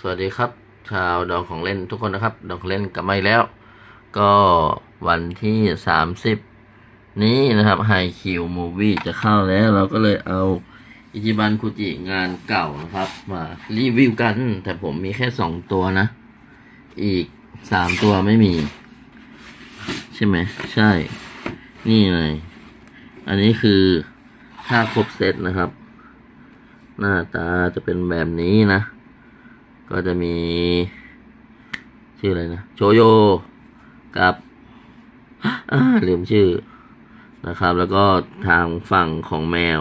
สวัสดีครับ ชาวดองของเล่นทุกคนนะครับ ดองของเล่นกลับมาอีกแล้ว ก็วันที่สามสิบนี้นะครับไฮคิวมูวี่จะเข้าแล้ว เราก็เลยเอาอิจิบันคุจิงานเก่านะครับ มารีวิวกัน แต่ผมมีแค่สองตัวนะ อีกสามตัวไม่มี ใช่ไหม ใช่ นี่เลยอันนี้คือถ้าครบเซตนะครับ หน้าตาจะเป็นแบบนี้นะ ก็จะมี ชื่ออะไรนะ โชโยกับลืมชื่อนะครับ แล้วก็ทางฝั่งของแมว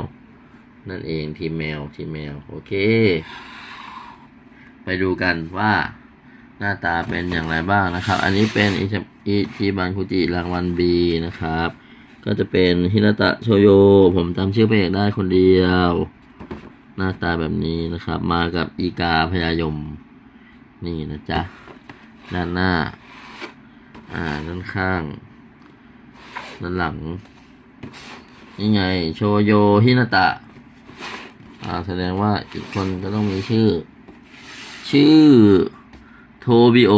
นั่นเองทีมแมวทีมแมว โอเค ไปดูกันว่าหน้าตาเป็นอย่างไรบ้างนะครับ อันนี้เป็นอิอิบันคุจิรางวัลบีนะครับ ก็จะเป็นฮินาตะโชโย ผมจำชื่อพระเอกได้คนเดียว หน้าตาแบบนี้นะครับ มากับอีกาพยายม นี่นะจ๊ะ ด้านหน้า อ่า ด้านข้าง ด้านหลัง นี่ไง โชโยฮินาตะ อ่า แสดงว่าอีกคนก็ต้องมีชื่อ ชื่อ โทบิโอ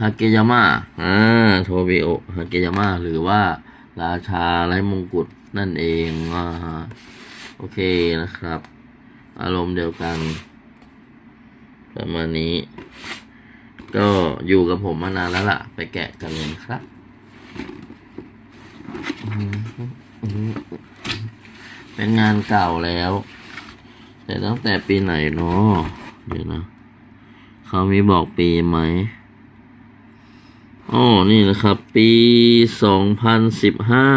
ฮาเกยาม่าอ่า โทบิโอฮาเกยาม่าหรือว่าราชาไร้มงกุฎนั่นเองอ่า โอเคนะครับ อารมณ์เดียวกัน ประมาณนี้ ก็อยู่กับผมมานานแล้วล่ะ ไปแกะกันเลยครับเป็นงานเก่าแล้ว แต่ตั้งแต่ปีไหนเนาะเดี๋ยวนะเขามีบอกปีไหมอ๋อนี่นะครับ ปีสองพันสิบห้า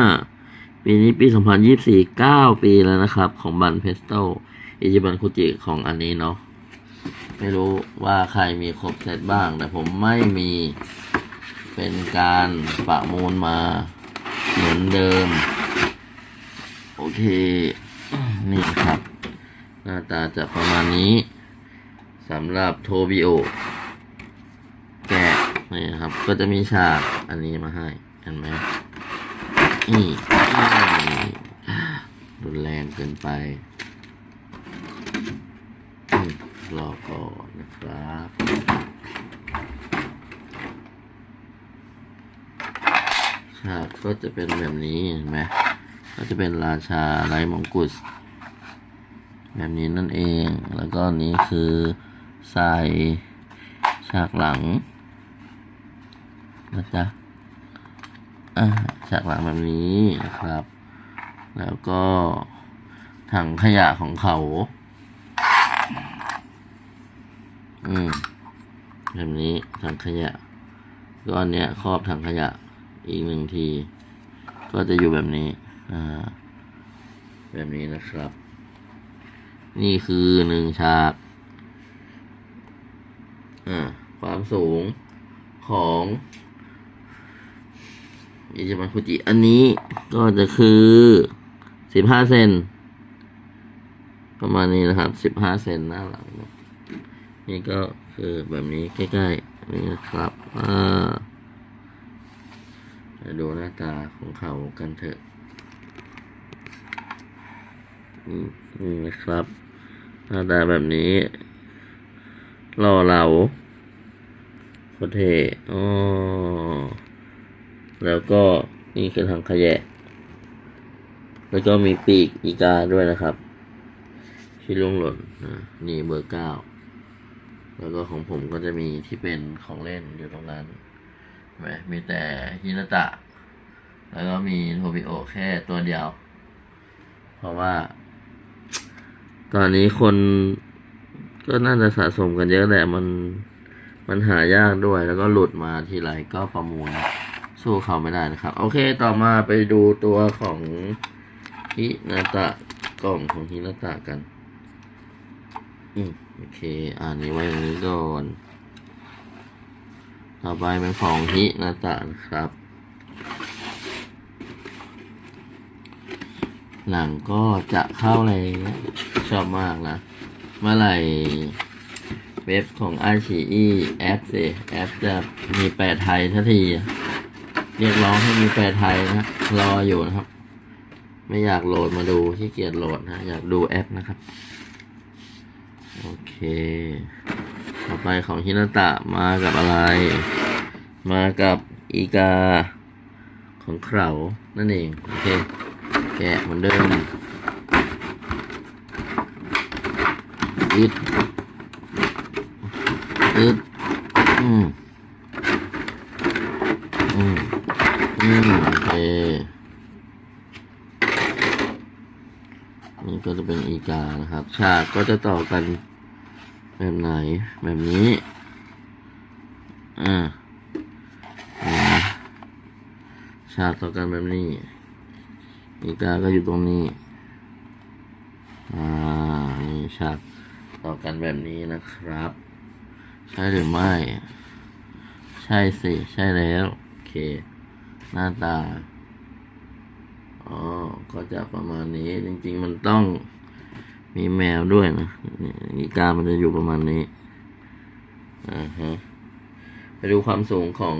ปีนี้ปีสองพันยี่สี่เก้าปีแล้วนะครับ ของบันเพสโตอิจิบันคุจิของอันนี้เนาะไม่รู้ว่าใครมีครบเซตบ้าง แต่ผมไม่มีเป็นการประมูลมาเหมือนเดิม โอเค นี่ครับ หน้าตาจะประมาณนี้สำหรับโทบิโอแกะนี่ครับ ก็จะมีฉากอันนี้มาให้เห็นไหม นี่รุนแรงเกินไปรอก่อนนะครับฉากก็จะเป็นแบบนี้เห็นไหมก็จะเป็นราชาไร้มงกุฎแบบนี้นั่นเอง แล้วก็นี้คือใส่ฉากหลังนะจ๊ะอ่า ฉากหลังแบบนี้นะครับ แล้วก็ถังขยะของเขา อืมแบบนี้ถังขยะก็อันเนี้ยครอบถังขยะอีกหนึ่งที ก็จะอยู่แบบนี้ อ่า แบบนี้นะครับ นี่คือหนึ่งฉากอ่าความสูงของ อิจิบันคุจิ อันนี้ก็จะคือสิบห้าเซนประมาณนี้นะครับสิบห้าเซนหน้าหลังน,ะนี่ก็คือแบบนี้ใกล้ๆนี่นะครับอ่ามาดูหน้าตาของเขากันเถอะอืมนี่นะครับ หน้าตาแบบนี้รอเราโคตรเทอ๋อ แล้วก็นี่คือทางขยะ แล้วก็มีปีกอีกาด้วยนะครับที่ลุงหล่นนี่เบอร์เก้าแล้วก็ของผมก็จะมีที่เป็นของเล่นอยู่ตรงนั้นเห็นไหมมีแต่ฮินาตะ แล้วก็มีโทบิโอแค่ตัวเดียว เพราะว่า ตอนนี้คนก็น่าจะสะสมกันเยอะแหละมันมันหายากด้วย แล้วก็หลุดมาทีไรก็ประมูล สู้เขาไม่ได้นะครับ โอเคต่อมาไปดูตัวของฮินาตะกล่องของฮินาตะกัน อืมโอเค อ่านนี้ไว้อย่างนี้ก่อนต่อไปเป็นของฮินาตะนะครับหนังก็จะเข้าเลยชอบมากนะ เมื่อไหร่เว็บของไอชีอีแอปสิแอปจะมีแปลไทยทันที รียกร้องให้มีแปลไทยนะรออยู่นะครับ ไม่อยากโหลดมาดูขี้เกียจโหลดนะอยากดูแอปนะครับ โอเค ต่อไปของฮินาตะมากับอะไร มากับอีกาของเขานั่นเอง โอเค แกะเหมือนเดิมอึดอึดอืมอืม อืมโอเคนี่ก็จะเป็นอีกานะครับ ฉากก็จะต่อกันแบบไหน แบบนี้อ่าอ่าฉากต่อกันแบบนี้ อีกาก็อยู่ตรงนี้ อ่า นี่ฉากต่อกันแบบนี้นะครับ ใช่หรือไม่ ใช่สิ ใช่แล้ว โอเค หน้าตา อ๋อ ก็จะประมาณนี้ จริง ๆ มันต้องมีแมวด้วยนะนี่กามันจะอยู่ประมาณนี้ อ่าฮะ ไปดูความสูงของ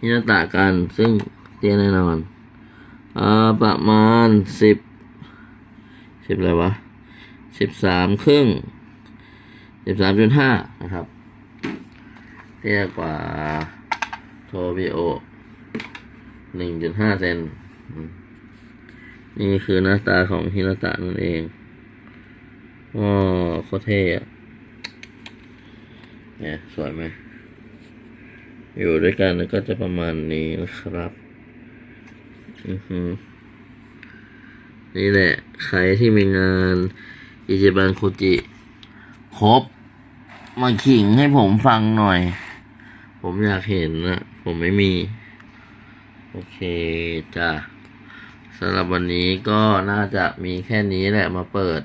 ฮินาตะกัน ซึ่งเตี้ยแน่นอน อ่า ประมาณสิบ สิบอะไรวะสิบสามครึ่งสิบสามจุดห้านะครับเตี้ยกว่าโทบิโอ หนึ่งจุดห้าเซนนี่คือหน้าตาของฮินาตะนั่นเองอ๋อโคตรเท่อะเนี่ยสวยไหม อยู่ด้วยกันแล้วก็จะประมาณนี้นะครับ อือฮึนี่แหละ ใครที่มีงานอิจิบันคุจิ ครบ มาขิงให้ผมฟังหน่อย ผมอยากเห็นนะ ผมไม่มี โอเคจ้ะสำหรับวันนี้ก็น่าจะมีแค่นี้แหละมาเปิด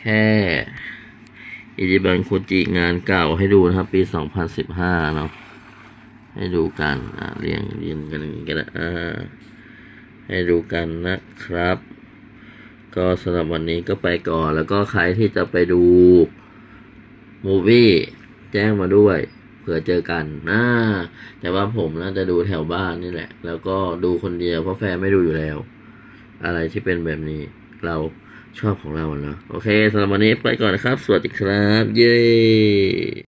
แค่อิจิบันคุจิงานเก่าให้ดูนะครับ ปี 2015 เนาะให้ดูกันอ่าเรียงเรียงกันอย่างนี้กันนะอ่าให้ดูกันนะครับ ก็สำหรับวันนี้ก็ไปก่อน แล้วก็ใครที่จะไปดูมูวี่แจ้งมาด้วย ผื่อเจอกันนะแต่ว่าผมน่าจะดูแถวบ้านนี่แหละ แล้วก็ดูคนเดียวเพราะแฟนไม่ดูอยู่แล้ว อะไรที่เป็นแบบนี้เราชอบของเราเนาะโอเคสำหรับวันนี้ไปก่อนนะครับ สวัสดีครับ เย้